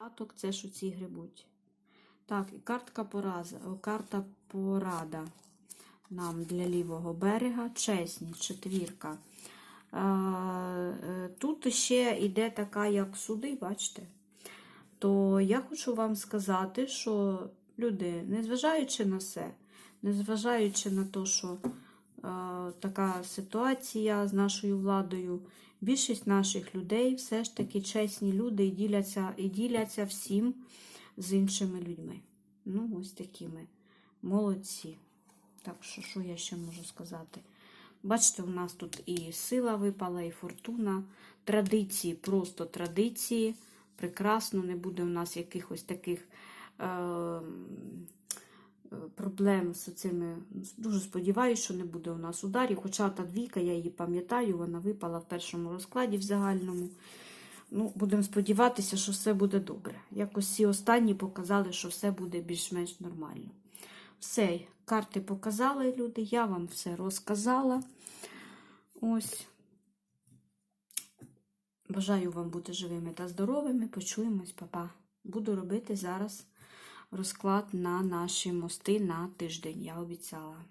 Маток це ці грибуть. Так, і картка пораза, карта порада нам для лівого берега. Чесність, четвірка. Е, Тут ще йде така, як суди, бачите? То я хочу вам сказати, що люди, незважаючи на все, незважаючи на те, що така ситуація з нашою владою, більшість наших людей все ж таки чесні люди і діляться, і діляться всім з іншими людьми. Ну, ось такими. Молодці. Так що, що я ще можу сказати? Бачите, у нас тут і сила випала, і фортуна. Традиції, просто традиції. Прекрасно, не буде у нас якихось таких е, е, проблем з цими. Дуже сподіваюся, що не буде у нас ударів. Хоча та двійка, я її пам'ятаю, вона випала в першому розкладі в загальному. Ну, Будемо сподіватися, що все буде добре. Якось ці останні показали, що все буде більш-менш нормально. Все, карти показали люди, я вам все розказала. Ось. Бажаю вам бути живими та здоровими. Почуємось, папа. Буду робити зараз розклад на наші мости на тиждень, я обіцяла.